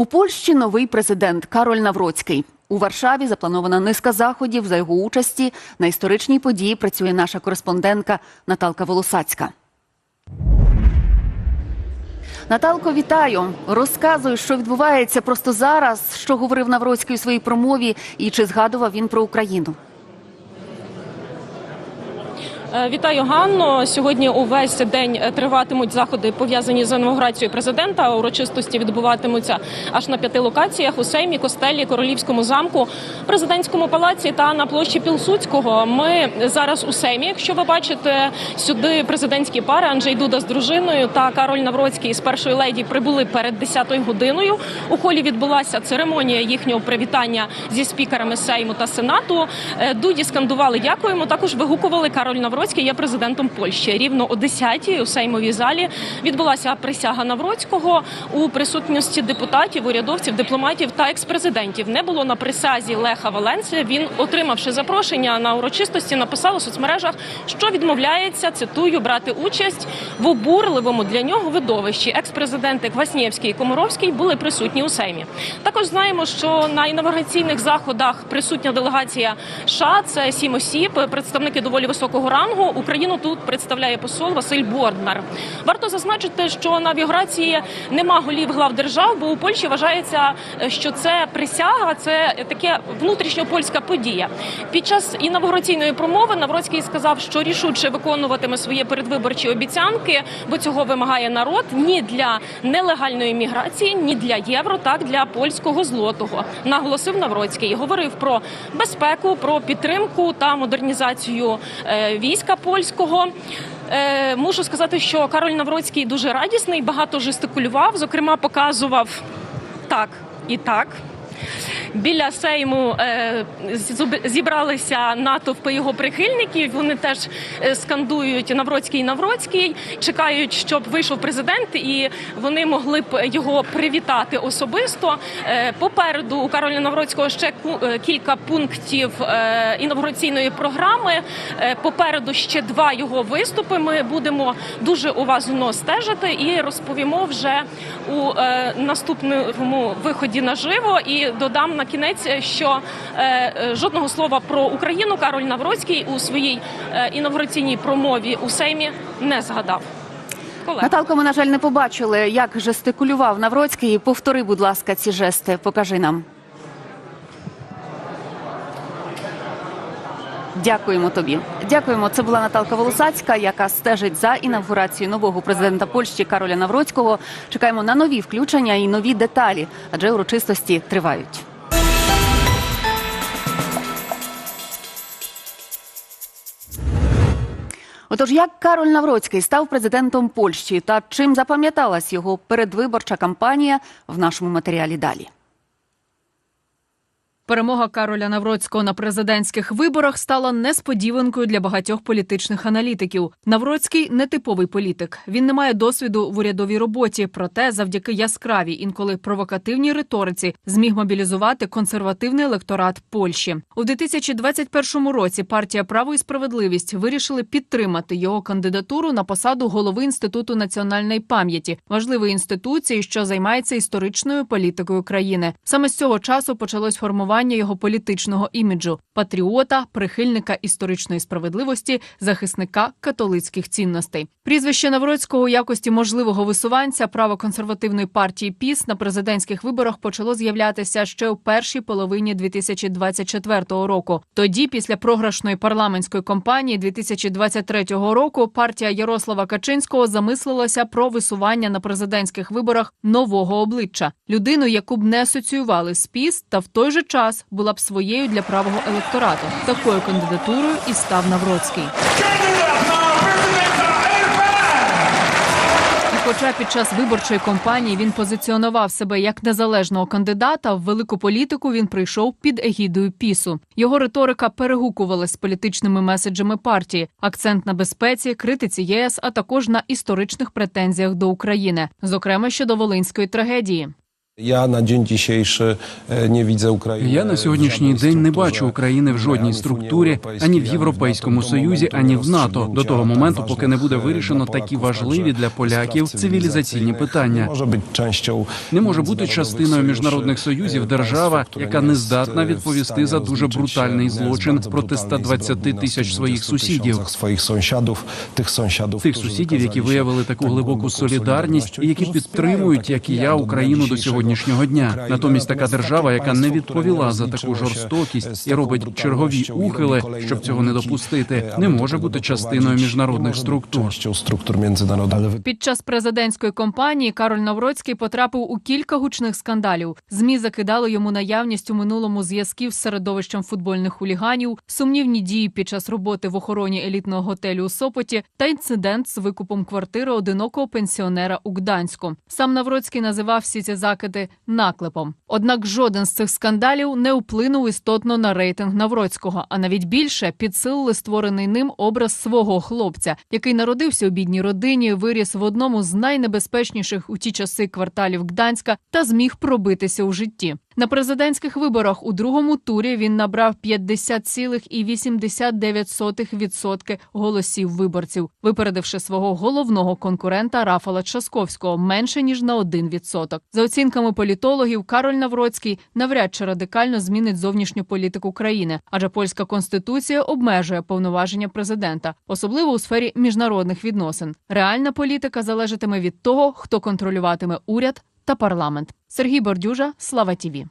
У Польщі новий президент Кароль Навроцький. У Варшаві запланована низка заходів за його участі. На історичній події працює наша кореспондентка Наталка Волосацька. Наталко, вітаю. Розказуй, що відбувається просто зараз, що говорив Навроцький у своїй промові, і чи згадував він про Україну. Е, Вітаю Ганно. Сьогодні увесь день е, триватимуть заходи пов'язані з інаугурацією президента. Урочистості відбуватимуться аж на п'яти локаціях у Сеймі, Костелі, Королівському замку, президентському палаці та на площі Пілсудського. Ми зараз у Сеймі. Якщо ви бачите сюди президентські пари Анджей Дуда з дружиною та Кароль Навроцький з першої леді прибули перед 10-ю годиною. У холі відбулася церемонія їхнього привітання зі спікерами Сейму та Сенату. Е, Дуді скандували дякуємо. Також вигукували Кароль Навроцький є президентом Польщі. Рівно о 10-й у Сеймовій залі відбулася присяга Навроцького у присутності депутатів, урядовців, дипломатів та експрезидентів. Не було на присязі Леха Валенси. Він, отримавши запрошення на урочистості, написав у соцмережах, що відмовляється цитую брати участь в обурливому для нього видовищі. Експрезиденти Кваснєвський і Комаровський були присутні у Сеймі. Також знаємо, що на інавгураційних заходах присутня делегація США, це сім осіб, представники доволі високого рангу. Україну тут представляє посол Василь Борднар. Варто зазначити, що на інавгурації нема голів глав держав, бо у Польщі вважається, що це присяга, це таке внутрішньопольська подія. Під час інавгураційної промови Навроцький сказав, що рішуче виконуватиме свої передвиборчі обіцянки, бо цього вимагає народ ні для нелегальної міграції, ні для євро, так для польського злотого. Наголосив Навроцький. Говорив про безпеку, про підтримку та модернізацію е, війська польського. Е, Мушу сказати, що Кароль Навроцький дуже радісний, багато жестикулював, зокрема, показував так і так. Біля Сейму е, зібралися натовпи його прихильників. Вони теж е, скандують Навроцький Навроцький, чекають, щоб вийшов президент, і вони могли б його привітати особисто. Е, попереду у Кароля Навроцького ще кілька пунктів інавгураційної програми. Попереду ще два його виступи. Ми будемо дуже уважно стежити і розповімо вже у наступному виході наживо. І додам на кінець, що е, е, жодного слова про Україну Кароль Навроцький у своїй е, інавгураційній промові у Сеймі не згадав. Колега. Наталко, ми, на жаль, не побачили, як жестикулював Навроцький. Повтори, будь ласка, ці жести. Покажи нам. Дякуємо тобі. Дякуємо. Це була Наталка Волосацька, яка стежить за інавгурацією нового президента Польщі Кароля Навроцького. Чекаємо на нові включення і нові деталі, адже урочистості тривають. Отож, як Кароль Навроцький став президентом Польщі та чим запам'яталась його передвиборча кампанія в нашому матеріалі далі. Перемога Кароля Навроцького на президентських виборах стала несподіванкою для багатьох політичних аналітиків. Навроцький нетиповий політик. Він не має досвіду в урядовій роботі, проте завдяки яскравій, інколи провокативній риториці зміг мобілізувати консервативний електорат Польщі. У 2021 році партія Право і справедливість вирішили підтримати його кандидатуру на посаду голови інституту національної пам'яті, важливої інституції, що займається історичною політикою країни. Саме з цього часу почалось формування його політичного іміджу патріота, прихильника історичної справедливості, захисника католицьких цінностей. Прізвище Навроцького у якості можливого висуванця правоконсервативної партії ПІС на президентських виборах почало з'являтися ще у першій половині 2024 року. Тоді, після програшної парламентської кампанії 2023 року, партія Ярослава Качинського замислилася про висування на президентських виборах нового обличчя людину, яку б не асоціювали з ПІС, та в той же час була б своєю для правого електорату. Такою кандидатурою і став Навроцький. Хоча під час виборчої кампанії він позиціонував себе як незалежного кандидата, в велику політику він прийшов під егідою пісу. Його риторика перегукувалась з політичними меседжами партії, акцент на безпеці, критиці ЄС, а також на історичних претензіях до України, зокрема щодо волинської трагедії. Na dzień dzisiejszy e, nie widzę України. Я на сьогоднішній день не бачу України в жодній структурі, ані в Європейському Союзі, ані в НАТО до того моменту, поки не буде вирішено такі важливі для поляків цивілізаційні питання. Не може бути частиною міжнародних союзів держава, яка не здатна відповісти за дуже брутальний злочин проти 120 тисяч своїх сусідів. своїх сусідів, тих сусідів, Тих сусідів, які виявили таку глибоку солідарність і які підтримують, як і я, Україну до сьогоднішнього дня. Натомість така держава, яка не відповіла за таку жорстокість і робить чергові ухили, щоб цього не допустити, не може бути частиною міжнародних структур. структур. Під час президентської кампанії Кароль Навроцький потрапив у кілька гучних скандалів. Змі закидали йому наявність у минулому зв'язків з середовищем футбольних хуліганів, сумнівні дії під час роботи в охороні елітного готелю у Сопоті та інцидент з викупом квартири одинокого пенсіонера у Гданську. Сам Навроцький називав всі ці закиди наклепом. Однак жоден з цих скандалів не вплинув істотно на рейтинг Навроцького, а навіть більше підсилили створений ним образ свого хлопця, який народився у бідній родині, виріс в одному з найнебезпечніших у ті часи кварталів Гданська та зміг пробитися у житті. На президентських виборах у другому турі він набрав 50,89% голосів виборців, випередивши свого головного конкурента Рафала Часковського менше ніж на 1%. За оцінками політологів, Кароль Навроцький навряд чи радикально змінить зовнішню політику країни, адже польська конституція обмежує повноваження президента, особливо у сфері міжнародних відносин. Реальна політика залежатиме від того, хто контролюватиме уряд та парламент. Сергій Бордюжа, Слава Тіві.